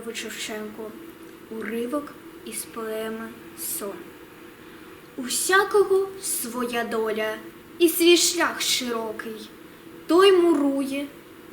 Тарас Григорович Шевченко. Уривок із поеми Сон. Усякого своя доля і свій шлях широкий. Той мурує,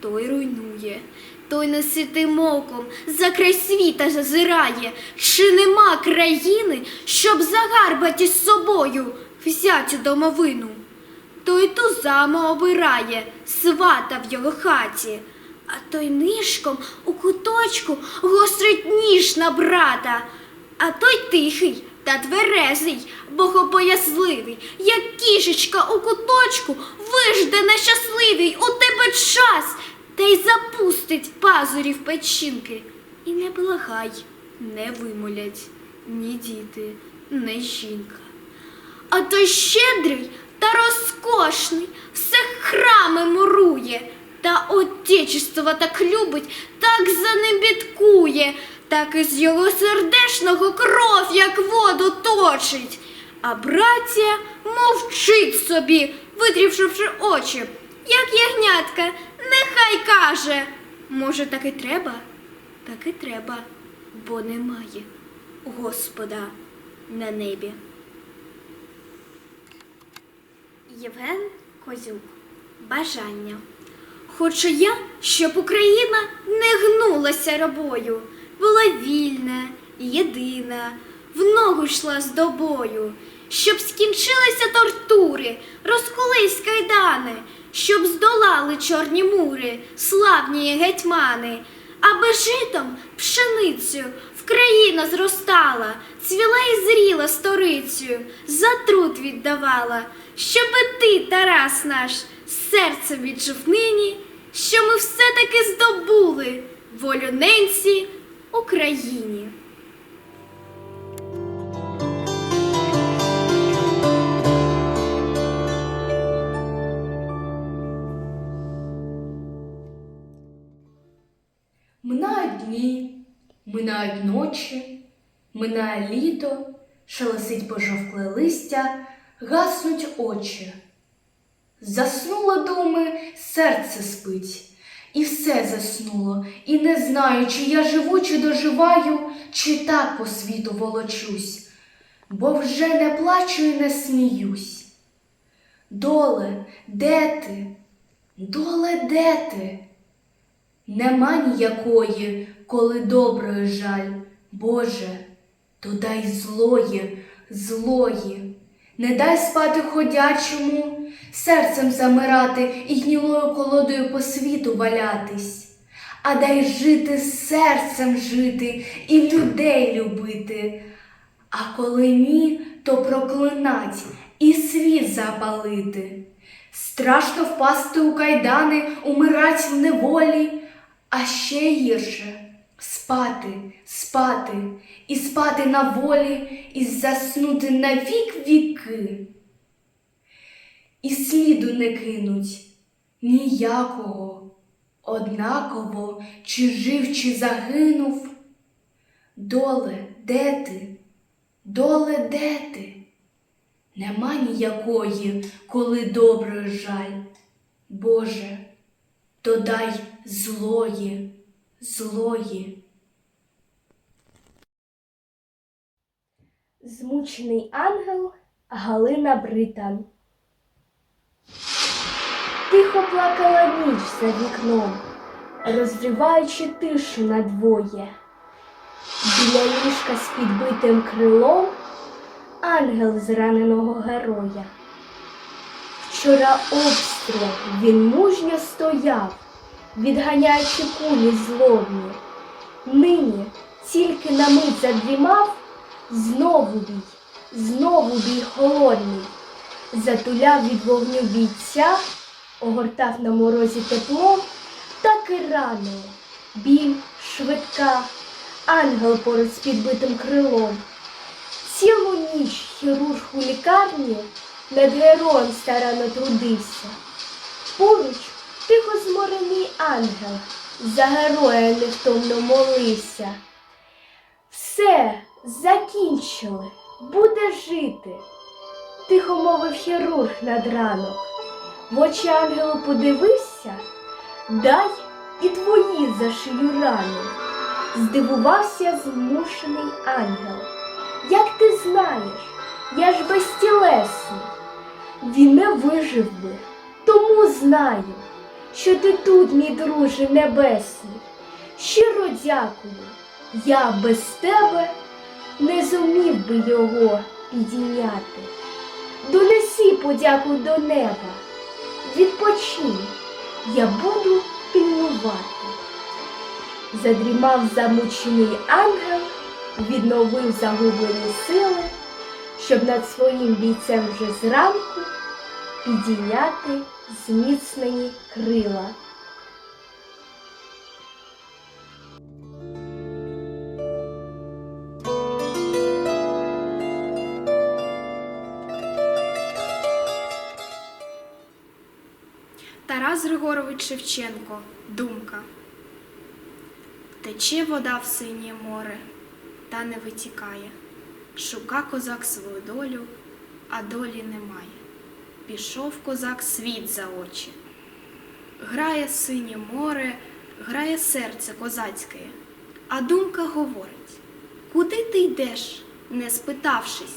той руйнує, той неситим оком за край світа зазирає, чи нема країни, щоб загарбати з собою взятю домовину. Той тузами обирає свата в його хаті, а той нишком у куточку гострить ніж на брата, а той тихий та тверезий, богопоязливий, як кішечка у куточку, вижде нещасливий у тебе час, та й запустить пазурів печінки. І не благай, не вимолять ні діти, ні жінка. А той щедрий та розкошний, все храми мурує, та отечество так любить, так за ним бідкує, так із його сердешного кров, як воду точить. А братія мовчить собі, витрівшивши очі, як ягнятка, нехай каже. Може, так і треба? Так і треба, бо немає Господа на небі. Євген Козюк. Бажання. Хочу я, щоб Україна не гнулася рабою, була вільна і єдина, в ногу йшла з добою, щоб скінчилися тортури, розкулись кайдани, щоб здолали чорні мури, славні гетьмани, аби житом пшеницю в зростала, цвіла і зріла сторицю, за труд віддавала, щоби ти, Тарас наш, серцем відчув нині, що ми все-таки здобули волю ненці Україні. Минають дні, минають ночі, минає літо, шелесить пожовкле листя, гаснуть очі. Заснуло думи, серце спить, і все заснуло, і не знаю, чи я живу, чи доживаю, чи так по світу волочусь, бо вже не плачу і не сміюсь. Доле, де ти? Доле, де ти? Нема ніякої, коли доброї жаль, Боже, то дай злої, злої, не дай спати ходячому, серцем замирати і гнілою колодою по світу валятись, а дай жити серцем жити і людей любити. А коли ні, то проклинать і світ запалити. Страшно впасти у кайдани, умирать в неволі, а ще гірше спати, спати і спати на волі, і заснути на вік віки. І сліду не кинуть ніякого, однаково, чи жив, чи загинув. Доле, де ти? Доле, де ти? Нема ніякої, коли доброї жаль. Боже, то дай злої, злої. Змучений ангел Галина Британ. Тихо плакала ніч за вікном, розриваючи тишу надвоє. Біля ліжка з підбитим крилом ангел зраненого героя. Вчора обстріл він мужньо стояв, відганяючи кулі злобні. Нині тільки на мить задрімав, знову бій, знову бій холодний, затуляв від вогню бійця, огортав на морозі теплом, так і ранило. Біль швидка, ангел поруч з підбитим крилом. Цілу ніч хірург у лікарні над героєм старанно трудився. Поруч тихо зморений ангел за героя невтомно молився. Все, закінчили, буде жити, тихо мовив хірург над ранок. В очі ангелу подивився, дай і твої зашию рани. здивувався змушений ангел. Як ти знаєш, я ж безтілесний. Він не вижив би, тому знаю, що ти тут, мій друже небесний. Щиро дякую, я без тебе не зумів би його підійняти. Донеси подяку до неба, відпочинь, я буду пильнувати. Задрімав замучений ангел, відновив загублені сили, щоб над своїм бійцем вже зранку підійняти зміцнені крила. Тарас Григорович Шевченко. Думка. Тече вода в синє море, та не витікає. Шука козак свою долю, а долі немає. Пішов козак світ за очі. Грає синє море, грає серце козацьке, а думка говорить: Куди ти йдеш, не спитавшись,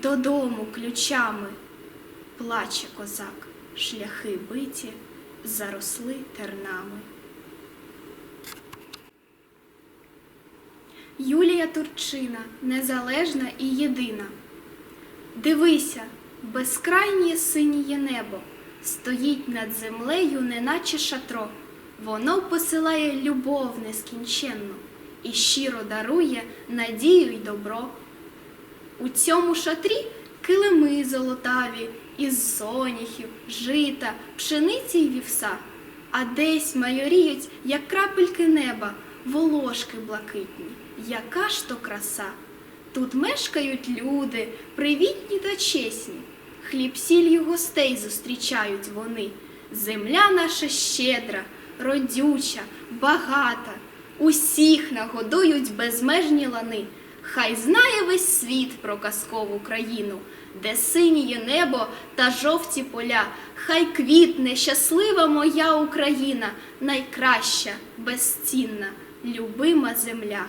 додому ключами. Плаче козак, шляхи биті, заросли тернами. Юлія Турчина незалежна і єдина. Дивися, безкрайнє синіє небо стоїть над землею, неначе шатро. Воно посилає любов нескінченну і щиро дарує надію й добро. У цьому шатрі килими золотаві із соняхів, жита, пшениці й вівса, а десь майоріють, як крапельки неба, волошки блакитні. Яка ж то краса! Тут мешкають люди, привітні та чесні. Хліб сіллю гостей зустрічають вони. Земля наша щедра, родюча, багата. Усіх нагодують безмежні лани. Хай знає весь світ про казкову країну, де синіє небо та жовті поля. Хай квітне щаслива моя Україна, найкраща, безцінна, любима земля.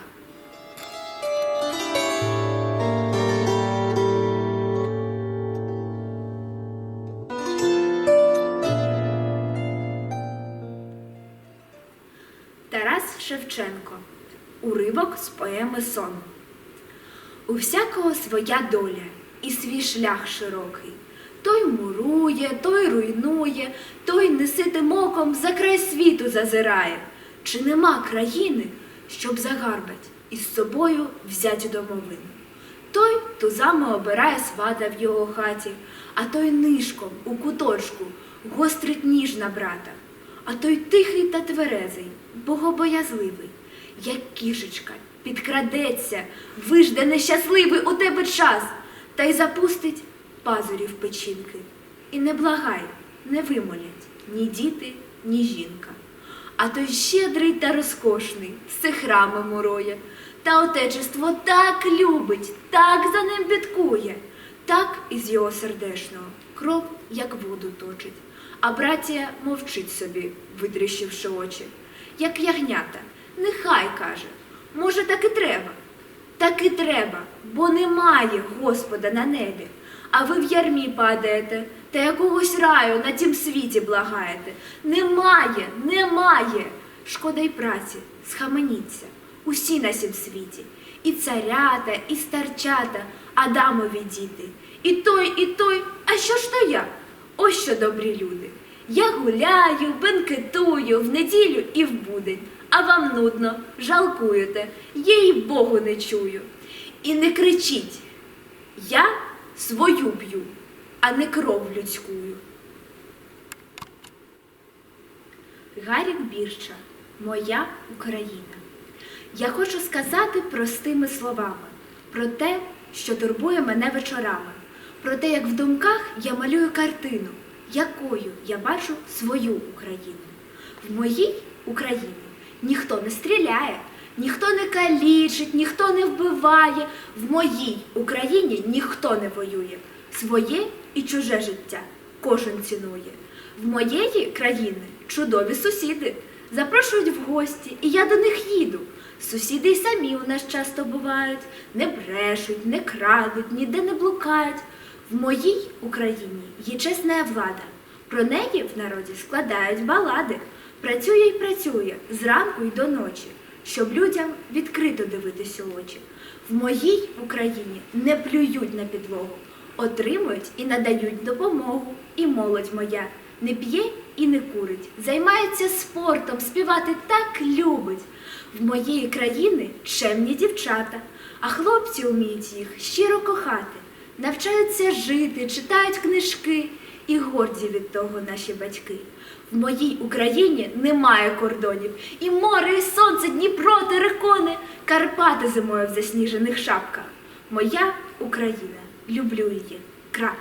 Тарас Шевченко. Уривок з поеми Сон. У всякого своя доля і свій шлях широкий. Той мурує, той руйнує, той неситим оком за край світу зазирає. Чи нема країни, щоб загарбать і з собою взять домовину? Той тузами обирає свата в його хаті, а той нишком у куточку гострить ніж на брата. А той тихий та тверезий, богобоязливий, як кішечка, підкрадеться, вижде нещасливий у тебе час, та й запустить пазурів печінки. І не благай, не вимолять ні діти, ні жінка. А той щедрий та розкошний все храми мурує, та отечество так любить, так за ним бідкує, так із його сердешного кров, як воду точить. А братія мовчить собі, видріщивши очі, як ягнята. Нехай каже, може, так і треба. Так і треба, бо немає Господа на небі. А ви в ярмі падаєте та якогось раю на тім світі благаєте. Немає, немає. Шкода й праці, схаменіться, усі на сім світі. І царята, і старчата, Адамові діти. І той, і той, а що ж то я? Ось що добрі люди. Я гуляю, бенкетую в неділю і в будень, а вам нудно, жалкуєте, їй Богу не чую. І не кричіть, я свою б'ю, а не кров людськую. Гарік Бірча, моя Україна. Я хочу сказати простими словами про те, що турбує мене вечорами, про те, як в думках я малюю картину, якою я бачу свою Україну. В моїй Україні ніхто не стріляє, ніхто не калічить, ніхто не вбиває. В моїй Україні ніхто не воює. Своє і чуже життя кожен цінує. В моєї країни чудові сусіди запрошують в гості, і я до них їду. Сусіди й самі у нас часто бувають, не брешуть, не крадуть, ніде не блукають. В моїй Україні є чесна влада. Про неї в народі складають балади. Працює й працює зранку й до ночі, щоб людям відкрито дивитись у очі. В моїй Україні не плюють на підлогу, отримують і надають допомогу. І молодь моя не п'є і не курить, займається спортом, співати так любить. В моєї країни чемні дівчата, а хлопці вміють їх щиро кохати, навчаються жити, читають книжки і горді від того наші батьки. В моїй Україні немає кордонів, і море, і сонце, Дніпро, терикони, Карпати зимою в засніжених шапках. Моя Україна, люблю її, край.